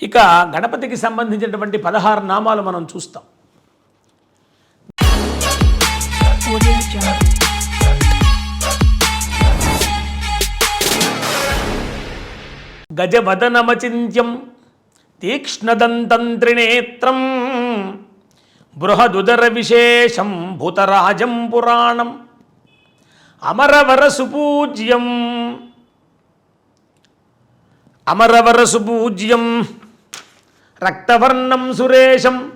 ఇక గణపతికి సంబంధించినటువంటి పదహారు నామాలు మనం చూస్తాం. గజవదనమచింత్యం తీక్ష్ణదంతం త్రినేత్రం బృహదుదర విశేషం భూతరాజం పురాణం అమరవరసు పూజ్యం అమరవరసు పూజ్యం రక్తవర్ణం సురేశం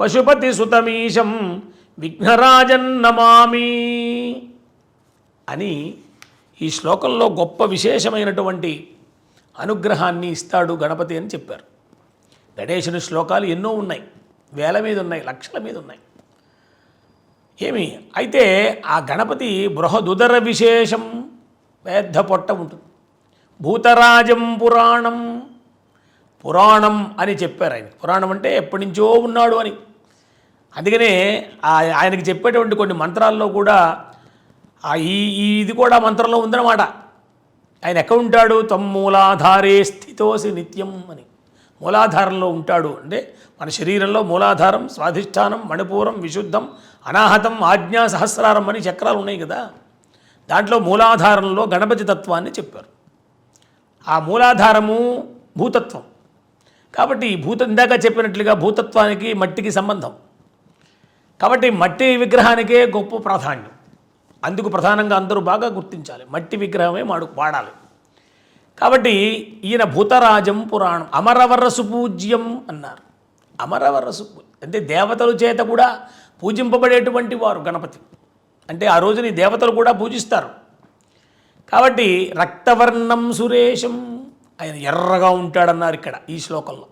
పశుపతి సుతమీశం విఘ్నరాజన్నమామి అని ఈ శ్లోకంలో గొప్ప విశేషమైనటువంటి అనుగ్రహాన్ని ఇస్తాడు గణపతి అని చెప్పారు. గణేశుని శ్లోకాలు ఎన్నో ఉన్నాయి వేల మీద ఉన్నాయి లక్షల మీద ఉన్నాయి. ఏమి? అయితే ఆ గణపతి బృహదుదర విశేషం పెద్ద పొట్ట ఉంటుంది. భూతరాజం పురాణం పురాణం అని చెప్పారు ఆయన. పురాణం అంటే ఎప్పటి నుంచో ఉన్నాడు అని. అందుకనే ఆ- ఆయనకి చెప్పేటువంటి కొన్ని మంత్రాల్లో కూడా ఆ ఈ ఈ ఇది కూడా మంత్రంలో ఉందన్నమాట. ఆయన ఎక్కడ ఉంటాడు? తమ్ మూలాధారే స్థితోసి నిత్యం అని. మూలాధారంలో ఉంటాడు అంటే మన శరీరంలో మూలాధారం స్వాధిష్టానం మణిపూరం విశుద్ధం అనాహతం ఆజ్ఞా సహస్రారం అని చక్రాలు ఉన్నాయి కదా. దాంట్లో మూలాధారంలో గణపతి తత్వాన్ని చెప్పారు. ఆ మూలాధారము భూతత్వం. కాబట్టి ఈ భూత ఇందాక చెప్పినట్లుగా భూతత్వానికి మట్టికి సంబంధం. కాబట్టి మట్టి విగ్రహానికే గొప్ప ప్రాధాన్యం. అందుకు ప్రధానంగా అందరూ బాగా గుర్తించాలి. మట్టి విగ్రహమే మాడు వాడాలి. కాబట్టి ఈయన భూతరాజం పురాణం. అమరవరసు పూజ్యం అన్నారు. అమరవరసు అంటే దేవతల చేత కూడా పూజింపబడేటువంటి వారు గణపతి. అంటే ఆ రోజుని దేవతలు కూడా పూజిస్తారు. కాబట్టి రక్తవర్ణం సురేషం ఆయన ఎర్రగా ఉంటాడన్నారు ఇక్కడ ఈ శ్లోకంలో.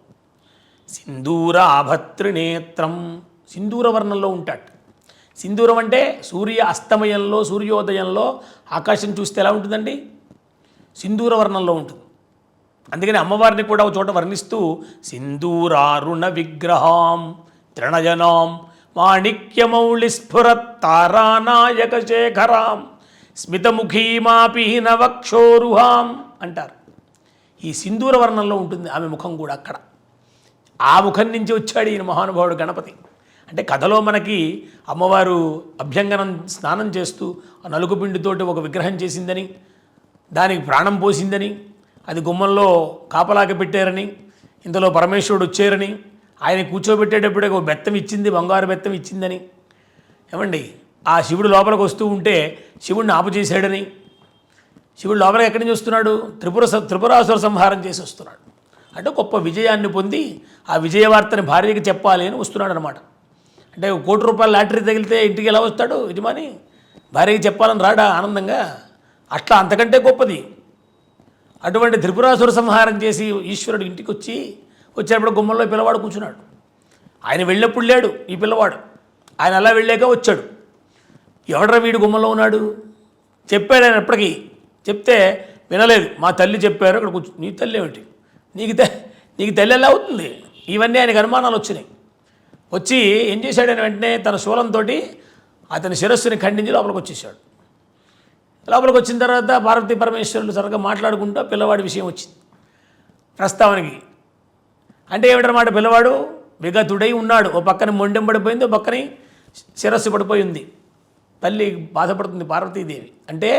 సింధూర ఆభత్రినేత్రం సింధూర వర్ణంలో ఉంటాడు. సింధూరం అంటే సూర్య అస్తమయంలో సూర్యోదయంలో ఆకాశం చూస్తే ఎలా ఉంటుందండి? సింధూర వర్ణంలో ఉంటుంది. అందుకని అమ్మవారిని కూడా ఒక చోట వర్ణిస్తూ సింధూరారుణ విగ్రహాం త్రిణజనాం మాణిక్యమౌళి స్ఫురత్ తారానాయక శేఖరాం స్మితముఖీమాపి నవక్షోరుహాం అంటారు. ఈ సింధూర వర్ణంలో ఉంటుంది ఆమె ముఖం కూడా అక్కడ. ఆ ముఖం నుంచి వచ్చాడు ఈయన మహానుభావుడు గణపతి. అంటే కథలో మనకి అమ్మవారు అభ్యంగనం స్నానం చేస్తూ ఆ నలుగు పిండితోటి ఒక విగ్రహం చేసిందని దానికి ప్రాణం పోసిందని అది గుమ్మంలో కాపలాకి పెట్టారని ఇంతలో పరమేశ్వరుడు వచ్చారని ఆయన కూర్చోబెట్టేటప్పుడే ఒక బెత్తం ఇచ్చింది బంగారు బెత్తం ఇచ్చిందని. ఏమండి? ఆ శివుడు లోపలికి వస్తూ ఉంటే శివుడిని ఆపు చేశాడని శివుడు లోపల ఎక్కడి నుంచి వస్తున్నాడు? త్రిపుర త్రిపురాసుర సంహారం చేసి వస్తున్నాడు. అంటే గొప్ప విజయాన్ని పొంది ఆ విజయవార్తని భార్యకి చెప్పాలి అని వస్తున్నాడు అనమాట అంటే కోటి రూపాయల లాటరీ తగిలితే ఇంటికి ఎలా వస్తాడు? యజమాని భార్యకి చెప్పాలని రాడా? ఆనందంగా అట్లా అంతకంటే గొప్పది. అటువంటి త్రిపురాసుర సంహారం చేసి ఈశ్వరుడు ఇంటికి వచ్చి వచ్చేటప్పుడు గుమ్మంలో పిల్లవాడు కూర్చున్నాడు. ఆయన వెళ్ళినప్పుడు లేడు ఈ పిల్లవాడు. ఆయన అలా వెళ్ళాక వచ్చాడు. ఎవడరా వీడు గుమ్మంలో ఉన్నాడు? చెప్పాడు ఆయన ఎప్పటికీ చెప్తే వినలేదు. మా తల్లి చెప్పారు అక్కడ కూర్చో నీ తల్లి ఏమిటి? నీకు తె నీకు తల్లి ఎలా అవుతుంది? ఇవన్నీ ఆయనకు అనుమానాలు వచ్చినాయి. వచ్చి ఏం చేశాడని వెంటనే తన శూలంతో అతని శిరస్సుని ఖండించి లోపలికి వచ్చేసాడు లోపలికి వచ్చిన తర్వాత పార్వతీ పరమేశ్వరులు సరిగ్గా మాట్లాడుకుంటూ పిల్లవాడి విషయం వచ్చింది. ప్రస్తావనకి అంటే ఏమిటనమాట పిల్లవాడు? విగతుడై ఉన్నాడు. ఓ పక్కన మొండెం పడిపోయింది ఓ పక్కన శిరస్సు పడిపోయి ఉంది. తల్లి బాధపడుతుంది పార్వతీదేవి. అంటే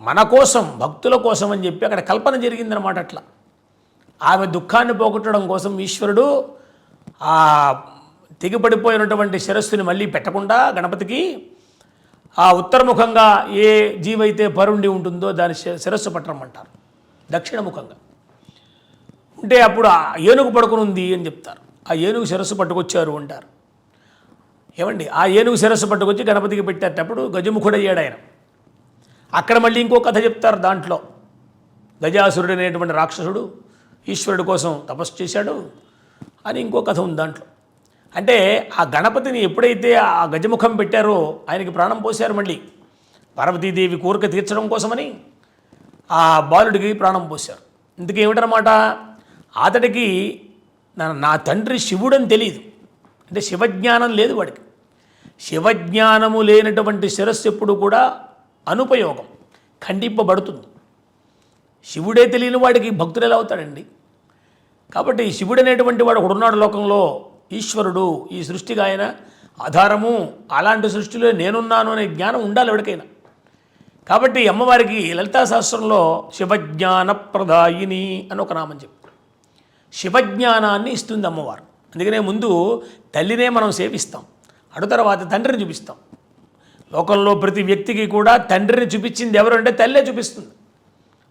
మన కోసం భక్తుల కోసం అని చెప్పి అక్కడ కల్పన జరిగిందనమాట అట్లా. ఆమె దుఃఖాన్ని పోగొట్టడం కోసం ఈశ్వరుడు ఆ తెగిపడిపోయినటువంటి శిరస్సుని మళ్ళీ పెట్టకుండా గణపతికి ఆ ఉత్తరముఖంగా ఏ జీవైతే పరుండి ఉంటుందో దాని శిరస్సు శిరస్సు పట్టరమంటారు దక్షిణముఖంగా. ఉంటే అప్పుడు ఆ ఏనుగు పడుకుని ఉంది అని చెప్తారు. ఆ ఏనుగు శిరస్సు పట్టుకొచ్చారు అంటారు. ఏమండి? ఆ ఏనుగు శిరస్సు పట్టుకొచ్చి గణపతికి పెట్టేటప్పుడు గజముఖుడయ్యాడు ఆయన. అక్కడ మళ్ళీ ఇంకో కథ చెప్తారు దాంట్లో. గజాసురుడు అనేటువంటి రాక్షసుడు ఈశ్వరుడు కోసం తపస్సు చేశాడు అని ఇంకో కథ ఉంది దాంట్లో. అంటే ఆ గణపతిని ఎప్పుడైతే ఆ గజముఖం పెట్టారో ఆయనకి ప్రాణం పోశారు మళ్ళీ. పార్వతీదేవి కోరిక తీర్చడం కోసమని ఆ బాలుడికి ప్రాణం పోశారు. ఇందుకేమిటనమాట అతడికి నా నా తండ్రి శివుడని తెలియదు అంటే శివజ్ఞానం లేదు వాడికి. శివజ్ఞానము లేనటువంటి శిరస్సు ఎప్పుడు కూడా అనుపయోగం ఖండింపబడుతుంది. శివుడే తెలియని వాడికి భక్తుడు ఎలా అవుతాడండి? కాబట్టి శివుడు అనేటువంటి వాడు ఒకడున్నాడు లోకంలో ఈశ్వరుడు ఈ సృష్టికి ఆయన ఆధారము అలాంటి సృష్టిలో నేనున్నాను అనే జ్ఞానం ఉండాలి ఎవరికైనా. కాబట్టి అమ్మవారికి లలితా శాస్త్రంలో శివజ్ఞాన ప్రదాయిని అని ఒక నామం చెప్పారు శివజ్ఞానాన్ని ఇస్తుంది అమ్మవారు. అందుకనే ముందు తల్లినే మనం సేవిస్తాం. అడు తర్వాత తండ్రిని చూపిస్తాం. లోకంలో ప్రతి వ్యక్తికి కూడా తండ్రిని చూపించింది ఎవరు అంటే తల్లే చూపిస్తుంది.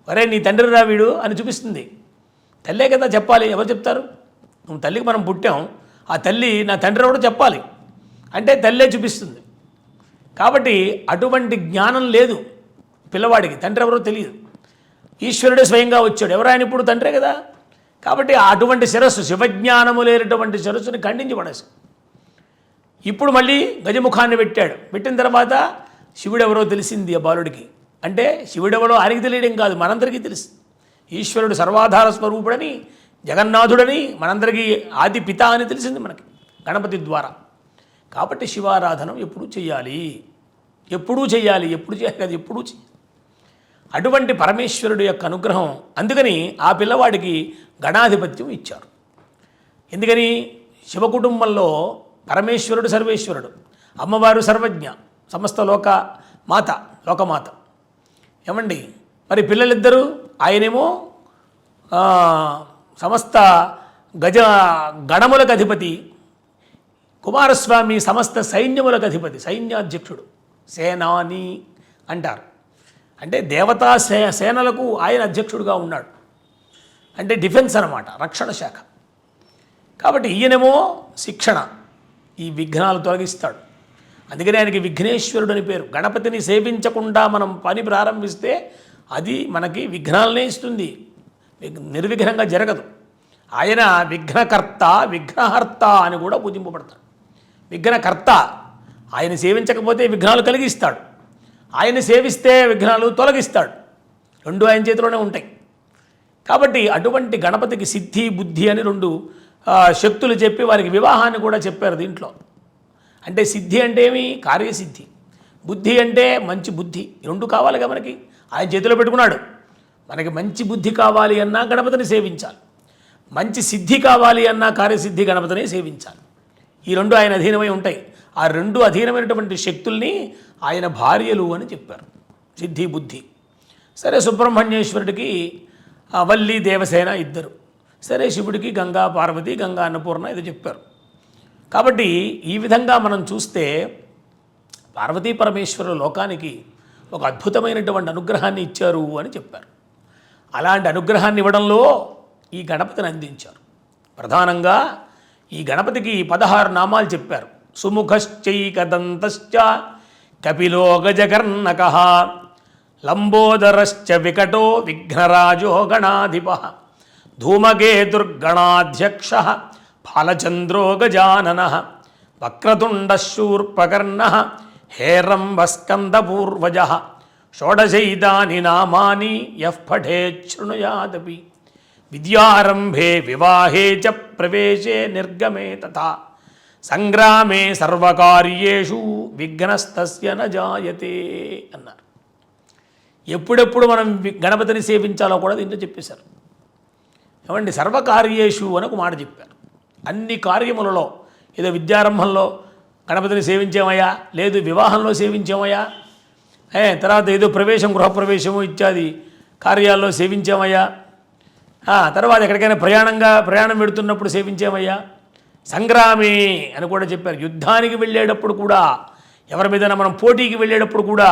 ఒరే నీ తండ్రి రా వీడు అని చూపిస్తుంది. తల్లే కదా చెప్పాలి. ఎవరు చెప్తారు? నువ్వు తల్లికి మనం పుట్టాం. ఆ తల్లి నా తండ్రి కూడా చెప్పాలి? అంటే తల్లే చూపిస్తుంది. కాబట్టి అటువంటి జ్ఞానం లేదు పిల్లవాడికి. తండ్రి ఎవరో తెలియదు. ఈశ్వరుడే స్వయంగా వచ్చాడు. ఎవరు ఆయన ఇప్పుడు? తండ్రే కదా. కాబట్టి అటువంటి శిరస్సు శివజ్ఞానము లేనటువంటి శిరస్సుని ఖండించి పడేసి ఇప్పుడు మళ్ళీ గజముఖాన్ని పెట్టాడు. పెట్టిన తర్వాత శివుడెవరో తెలిసింది ఆ బాలుడికి. అంటే శివుడెవరో ఆయనకి తెలియడం కాదు మనందరికీ తెలుసు. ఈశ్వరుడు సర్వాధార స్వరూపుడని జగన్నాథుడని మనందరికీ ఆది పిత అని తెలిసింది మనకి గణపతి ద్వారా. కాబట్టి శివారాధన ఎప్పుడూ చేయాలి ఎప్పుడూ చేయాలి ఎప్పుడు చేయాలి కాదు ఎప్పుడూ చేయాలి అటువంటి పరమేశ్వరుడు యొక్క అనుగ్రహం అందుకని ఆ పిల్లవాడికి గణాధిపత్యం ఇచ్చారు. ఎందుకని? శివ కుటుంబంలో పరమేశ్వరుడు సర్వేశ్వరుడు. అమ్మవారు సర్వజ్ఞ సమస్త లోక మాత లోకమాత. ఏమండి? మరి పిల్లలిద్దరూ ఆయనేమో సమస్త గజ గణములకు అధిపతి కుమారస్వామి సమస్త సైన్యములకు అధిపతి సైన్యాధ్యక్షుడు. సేనాని అంటారు. అంటే దేవతా సే సేనలకు ఆయన అధ్యక్షుడుగా ఉన్నాడు. అంటే డిఫెన్స్ అనమాట రక్షణ శాఖ. కాబట్టి ఈయనేమో శిక్షణ. ఈ విఘ్నాలు తొలగిస్తాడు. అందుకని ఆయనకి విఘ్నేశ్వరుడు అని పేరు. గణపతిని సేవించకుండా మనం పని ప్రారంభిస్తే అది మనకి విఘ్నాలనే ఇస్తుంది. నిర్విఘ్నంగా జరగదు. ఆయన విఘ్నకర్త విఘ్నహర్త అని కూడా పూజింపబడతాడు. విఘ్నకర్త ఆయన సేవించకపోతే విఘ్నాలు కలిగిస్తాడు. ఆయన సేవిస్తే విఘ్నాలు తొలగిస్తాడు. రెండు ఆయన చేతిలోనే ఉంటాయి. కాబట్టి అటువంటి గణపతికి సిద్ధి బుద్ధి అని రెండు శక్తులు చెప్పి వారికి వివాహాన్ని కూడా చెప్పారు దీంట్లో. అంటే సిద్ధి అంటే ఏమి? కార్యసిద్ధి. బుద్ధి అంటే మంచి బుద్ధి. రెండు కావాలిగా మనకి? ఆయన చేతిలో పెట్టుకున్నాడు. మనకి మంచి బుద్ధి కావాలి అన్నా గణపతిని సేవించాలి. మంచి సిద్ధి కావాలి అన్నా కార్యసిద్ధి గణపతిని సేవించాలి. ఈ రెండు ఆయన అధీనమై ఉంటాయి. ఆ రెండు అధీనమైనటువంటి శక్తుల్ని ఆయన భార్యలు అని చెప్పారు. సిద్ధి బుద్ధి. సరే సుబ్రహ్మణ్యేశ్వరుడికి వల్లి దేవసేన ఇద్దరు. సరే శివుడికి గంగా పార్వతి గంగా అన్నపూర్ణ ఇది చెప్పారు. కాబట్టి ఈ విధంగా మనం చూస్తే పార్వతీ పరమేశ్వరుల లోకానికి ఒక అద్భుతమైనటువంటి అనుగ్రహాన్ని ఇచ్చారు అని చెప్పారు. అలాంటి అనుగ్రహాన్ని ఇవ్వడంలో ఈ గణపతిని అందించారు. ప్రధానంగా ఈ గణపతికి పదహారు నామాలు చెప్పారు. సుముఖశ్చైకదంతశ్చ కపిలో గజకర్ణక లంబోదరశ్చ వికటో విఘ్నరాజో గణాధిప. ధూమగే దుర్గణాధ్యక్ష ఫాలచంద్రో గజానన వక్రతుండశూర్పకర్ణ హేరంబస్కందపూర్వజ షోడశైదాని నామాని యఫే శృణుయాదపి విద్యారంభే వివాహే చ ప్రవేశే నిర్గమే తథా సంగ్రామే సర్వకార్యేషు విఘ్నస్తస్య న జాయతే అన్నారు ఎప్పుడెప్పుడు మనం గణపతిని సేవించాలో కూడా దీంట్లో చెప్పేశారు. ఏమండి? సర్వకార్యేషు అని ఒక మాట చెప్పారు. అన్ని కార్యములలో ఏదో విద్యారంభంలో గణపతిని సేవించామయ్యా లేదు వివాహంలో సేవించామయ్యా ఏ తర్వాత ఏదో ప్రవేశం గృహప్రవేశము ఇత్యాది కార్యాల్లో సేవించామయ్యా తర్వాత ఎక్కడికైనా ప్రయాణంగా ప్రయాణం పెడుతున్నప్పుడు సేవించామయ్యా సంగ్రామే అని కూడా చెప్పారు. యుద్ధానికి వెళ్ళేటప్పుడు కూడా ఎవరి మీద మనం పోటీకి వెళ్ళేటప్పుడు కూడా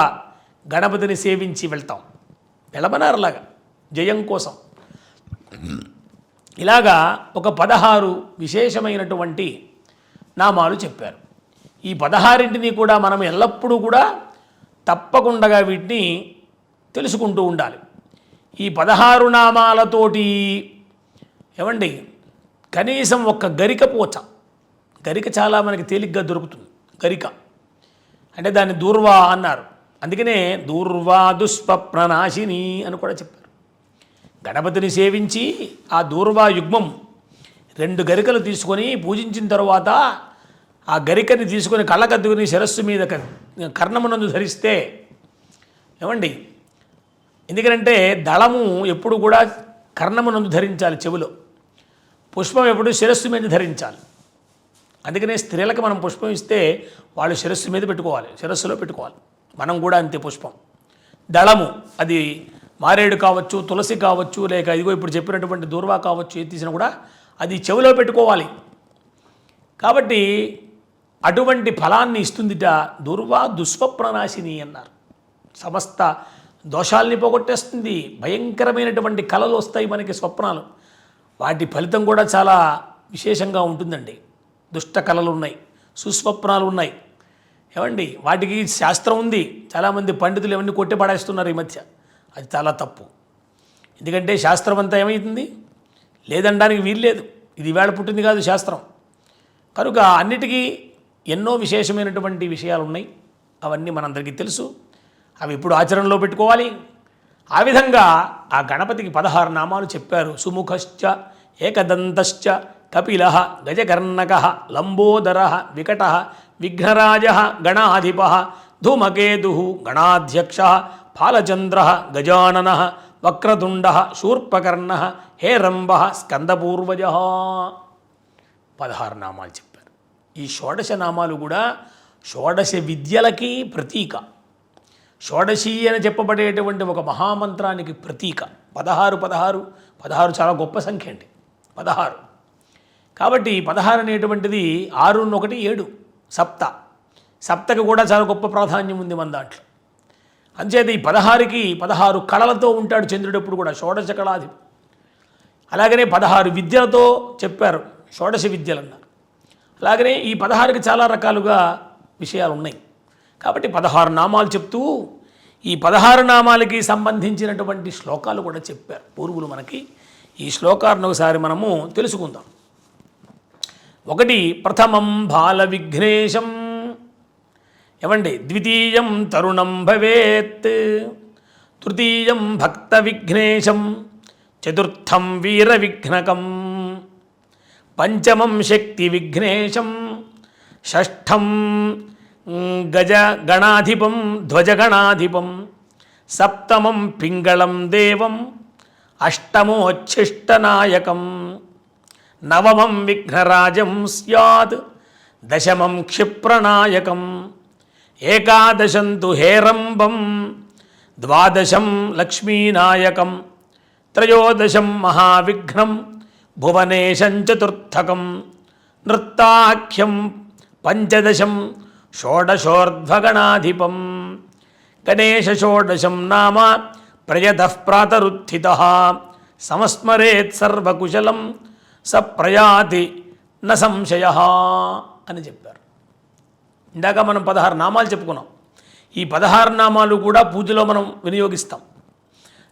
గణపతిని సేవించి వెళ్తాం. వెళ్ళమన్నారులాగా జయం కోసం. ఇలాగా ఒక పదహారు విశేషమైనటువంటి నామాలు చెప్పారు. ఈ పదహారింటిని కూడా మనం ఎల్లప్పుడూ కూడా తప్పకుండా వీటిని తెలుసుకుంటూ ఉండాలి. ఈ పదహారు నామాలతోటి ఏమండి కనీసం ఒక్క గరిక పోచ గరిక చాలా మనకి తేలిగ్గా దొరుకుతుంది గరిక. అంటే దాన్ని దూర్వా అన్నారు. అందుకనే దూర్వా దుష్పప్రనాశిని అని కూడా చెప్పారు. గణపతిని సేవించి ఆ దూర్వా యుగ్మం రెండు గరికలు తీసుకొని పూజించిన తర్వాత ఆ గరికని తీసుకొని కళ్ళకద్దుకుని శిరస్సు మీద కర్ణమునందు ధరిస్తే ఏమండి? ఎందుకంటే దళము ఎప్పుడు కూడా కర్ణమునందు ధరించాలి చెవిలో. పుష్పం ఎప్పుడు శిరస్సు మీద ధరించాలి. అందుకనే స్త్రీలకు మనం పుష్పం ఇస్తే వాళ్ళు శిరస్సు మీద పెట్టుకోవాలి శిరస్సులో పెట్టుకోవాలి. మనం కూడా అంతే పుష్పం. దళము అది మారేడు కావచ్చు తులసి కావచ్చు లేక ఇదిగో ఇప్పుడు చెప్పినటువంటి దూర్వా కావచ్చు ఏది తీసినా కూడా అది చెవిలో పెట్టుకోవాలి. కాబట్టి అటువంటి ఫలాన్ని ఇస్తుందిట దుర్వా దుష్స్వప్ననాశిని అన్నారు. సమస్త దోషాల్ని పోగొట్టేస్తుంది. భయంకరమైనటువంటి కళలు వస్తాయి మనకి స్వప్నాలు. వాటి ఫలితం కూడా చాలా విశేషంగా ఉంటుందండి. దుష్ట కళలు ఉన్నాయి సుస్వప్నాలు ఉన్నాయి. ఏమండి? వాటికి శాస్త్రం ఉంది. చాలామంది పండితులు ఇవన్నీ కొట్టి పడేస్తున్నారు ఈ మధ్య. అది చాలా తప్పు. ఎందుకంటే శాస్త్రం అంతా ఏమవుతుంది లేదనడానికి వీల్లేదు ఇది వేళ పుట్టింది కాదు శాస్త్రం. కనుక అన్నిటికీ ఎన్నో విశేషమైనటువంటి విషయాలు ఉన్నాయి అవన్నీ మనందరికీ తెలుసు. అవి ఇప్పుడు ఆచరణలో పెట్టుకోవాలి. ఆ విధంగా ఆ గణపతికి పదహారు నామాలు చెప్పారు. సుముఖశ్చ ఏకదంతశ్చ కపిల గజకర్ణక లంబోదర వికట విఘ్నరాజ గణాధిప ధూమకేతు గణాధ్యక్ష ఫాలచంద్ర గజానన వక్రతుండ శూర్పకర్ణ హేరంబ స్కందపూర్వజ. పదహారు నామాలు చెప్పారు. ఈ షోడశ నామాలు కూడా షోడశ విద్యలకి ప్రతీక. షోడశీ అని చెప్పబడేటువంటి ఒక మహామంత్రానికి ప్రతీక. పదహారు పదహారు పదహారు చాలా గొప్ప సంఖ్య అండి. పదహారు. కాబట్టి పదహారు అనేటువంటిది ఆరు ఒకటి ఏడు సప్త. సప్తకి కూడా చాలా గొప్ప ప్రాధాన్యం ఉంది మన దాంట్లో. అంచేత ఈ పదహారుకి పదహారు కళలతో ఉంటాడు చంద్రుడు ఎప్పుడు కూడా షోడశ కళాది అలాగనే పదహారు విద్యలతో చెప్పారు షోడశ విద్యలు అన్నారు అలాగనే ఈ పదహారుకి చాలా రకాలుగా విషయాలు ఉన్నాయి కాబట్టి పదహారు నామాలు చెప్తూ ఈ పదహారు నామాలకి సంబంధించినటువంటి శ్లోకాలు కూడా చెప్పారు పూర్వులు మనకి. ఈ శ్లోకాలను ఒకసారి మనము తెలుసుకుందాం. ఒకటి ప్రథమం బాల విఘ్నేశం. ఏమండి ద్వితీయం తరుణం భవేత్ తృతీయం భక్త విఘ్నేశం చతుర్థం వీర విఘ్నకం పంచమం శక్తి విఘ్నేశం షష్ఠం గజ గణాధిపం ధ్వజగణాధిపం సప్తమం పింగళం దేవం అష్టమోచ్ఛిష్టనాయకం నవమం విఘ్నరాజం స్యాత్ దశమం క్షిప్రనాయకం ఏకాదశం తు హేరంబం ద్వాదశం లక్ష్మీనాయకం త్రయోదశం మహావిఘ్నం భువనేశం చతుర్థకం నృత్తాఖ్యం పంచదశం షోడశోర్ధ్వగణాధిపం. గణేశ షోడశం నామ ప్రయత ప్రాతరుత్థిత సమస్మరేత్ సర్వకుశలం స ప్రయాతి న సంశయ అని చెప్పారు. ఇందాక మనం పదహారు నామాలు చెప్పుకున్నాం. ఈ పదహారు నామాలు కూడా పూజలో మనం వినియోగిస్తాం.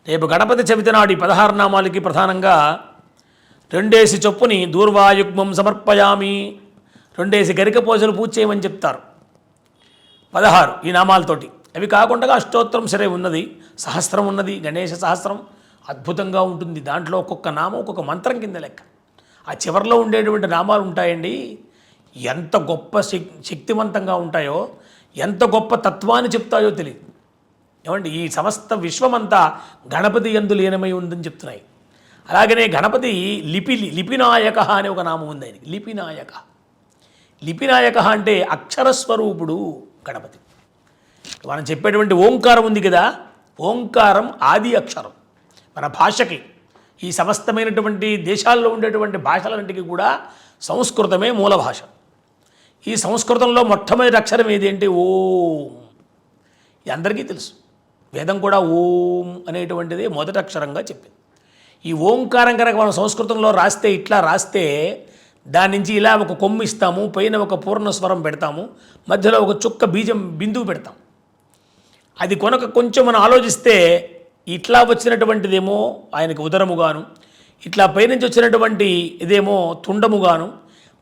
రేపు గణపతి చవితి నాడు ఈ పదహారు నామాలకి ప్రధానంగా రెండేసి చొప్పుని దూర్వాయుగ్మం సమర్పయామి రెండేసి గరిక పూజలు పూజ చేయమని చెప్తారు. పదహారు ఈ నామాలతోటి. అవి కాకుండా అష్టోత్తరం సరే ఉన్నది సహస్రం ఉన్నది గణేష సహస్రం అద్భుతంగా ఉంటుంది. దాంట్లో ఒక్కొక్క నామం ఒక్కొక్క మంత్రం కింద లెక్క. ఆ చివరిలో ఉండేటువంటి నామాలు ఉంటాయండి. ఎంత గొప్ప శక్తివంతంగా ఉంటాయో ఎంత గొప్ప తత్వాన్ని చెప్తాయో తెలియదు ఏమండి ఈ సమస్త విశ్వమంతా గణపతి ఎందు లీనమై ఉందని చెప్తున్నాయి. అలాగనే గణపతి లిపి లిపినాయక అనే ఒక నామం ఉంది ఆయనకి. లిపినాయక. లిపినాయక అంటే అక్షరస్వరూపుడు గణపతి. మనం చెప్పేటువంటి ఓంకారం ఉంది కదా ఓంకారం ఆది అక్షరం. మన భాషకి ఈ సమస్తమైనటువంటి దేశాల్లో ఉండేటువంటి భాషలన్నింటికి కూడా సంస్కృతమే మూల భాష ఈ సంస్కృతంలో మొట్టమొదటి అక్షరం ఏది ఓం. అందరికీ తెలుసు. వేదం కూడా ఓం అనేటువంటిది మొదటి అక్షరంగా చెప్పింది. ఈ ఓంకారం కనుక మనం సంస్కృతంలో రాస్తే ఇట్లా రాస్తే దాని నుంచి ఇలా ఒక కొమ్ము ఇస్తాము పైన ఒక పూర్ణ స్వరం పెడతాము మధ్యలో ఒక చుక్క బీజం బిందువు పెడతాం అది కొనక కొంచెం మనం ఆలోచిస్తే ఇట్లా వచ్చినటువంటిదేమో ఆయనకి ఉదరముగాను ఇట్లా పైనుంచి వచ్చినటువంటి ఇదేమో తుండముగాను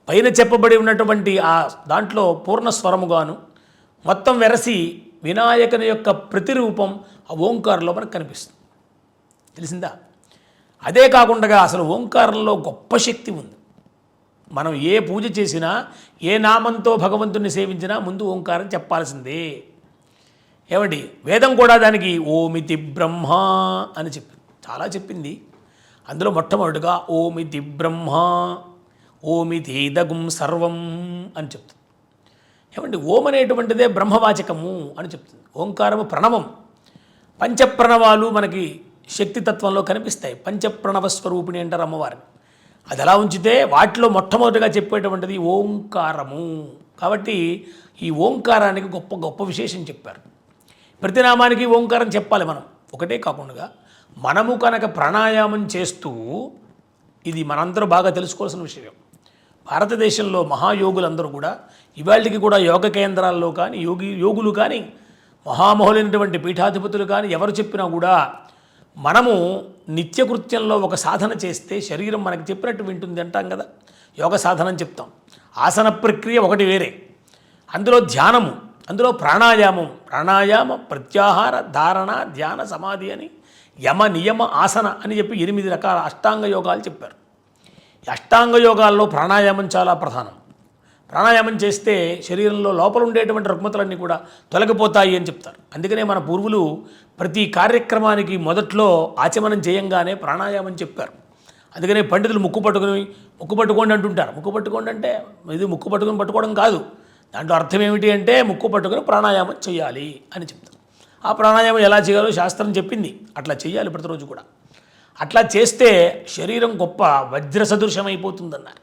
పైన చెప్పబడి ఉన్నటువంటి ఆ దాంట్లో పూర్ణ స్వరముగాను మొత్తం వెరసి వినాయకుని యొక్క ప్రతిరూపం ఆ ఓంకారంలో మనకు కనిపిస్తుంది. తెలిసిందా? అదే కాకుండా అసలు ఓంకారంలో గొప్ప శక్తి ఉంది. మనం ఏ పూజ చేసినా ఏ నామంతో భగవంతుని సేవించినా ముందు ఓంకారం చెప్పాల్సిందే. ఏమండి? వేదం కూడా దానికి ఓమితి బ్రహ్మ అని చెప్పింది. చాలా చెప్పింది. అందులో మొట్టమొదటిగా ఓమితి బ్రహ్మ ఓమితి సర్వం అని చెప్తుంది. ఏమండి ఓం అనేటువంటిదే బ్రహ్మవాచకము అని చెప్తుంది. ఓంకారము ప్రణవం. పంచప్రణవాలు మనకి శక్తితత్వంలో కనిపిస్తాయి. పంచప్రణవ స్వరూపిణి అంటారు అమ్మవారిని. అది ఎలా ఉంచితే వాటిలో మొట్టమొదటిగా చెప్పేటువంటిది ఓంకారము. కాబట్టి ఈ ఓంకారానికి గొప్ప గొప్ప విశేషం చెప్పారు. ప్రతి నామానికి ఓంకారం చెప్పాలి మనం. ఒకటే కాకుండా మనము కనుక ప్రాణాయామం చేస్తూ ఇది మనందరూ బాగా తెలుసుకోవాల్సిన విషయం. భారతదేశంలో మహాయోగులందరూ కూడా ఇవాళకి కూడా యోగ కేంద్రాల్లో కానీ యోగి యోగులు కానీ మహామహులైనటువంటి పీఠాధిపతులు కానీ ఎవరు చెప్పినా కూడా మనము నిత్యకృత్యంలో ఒక సాధన చేస్తే శరీరం మనకి చెప్పినట్టు వింటుంది అంటాం కదా. యోగ సాధన అని చెప్తాం. ఆసన ప్రక్రియ ఒకటి వేరే. అందులో ధ్యానము అందులో ప్రాణాయామం ప్రాణాయామ ప్రత్యాహార ధారణ ధ్యాన సమాధి అని యమ నియమ ఆసన అని చెప్పి ఎనిమిది రకాల అష్టాంగ యోగాలు చెప్పారు. అష్టాంగ యోగాల్లో ప్రాణాయామం చాలా ప్రధానం. ప్రాణాయామం చేస్తే శరీరంలో లోపల ఉండేటువంటి రుగ్మతలన్నీ కూడా తొలగిపోతాయి అని చెప్తారు. అందుకనే మన పూర్వులు ప్రతి కార్యక్రమానికి మొదట్లో ఆచమనం చేయంగానే ప్రాణాయామం చెప్పారు. అందుకనే పండితులు ముక్కు పట్టుకుని ముక్కు పట్టుకోండి అంటుంటారు. ముక్కు పట్టుకోండి అంటే ఇది ముక్కు పట్టుకుని పట్టుకోవడం కాదు. దాంట్లో అర్థం ఏమిటి అంటే ముక్కు పట్టుకుని ప్రాణాయామం చేయాలి అని చెప్తారు. ఆ ప్రాణాయామం ఎలా చేయాలో శాస్త్రం చెప్పింది. అట్లా చేయాలి ప్రతిరోజు కూడా. అట్లా చేస్తే శరీరం గొప్ప వజ్ర సదృశ్యమైపోతుందన్నారు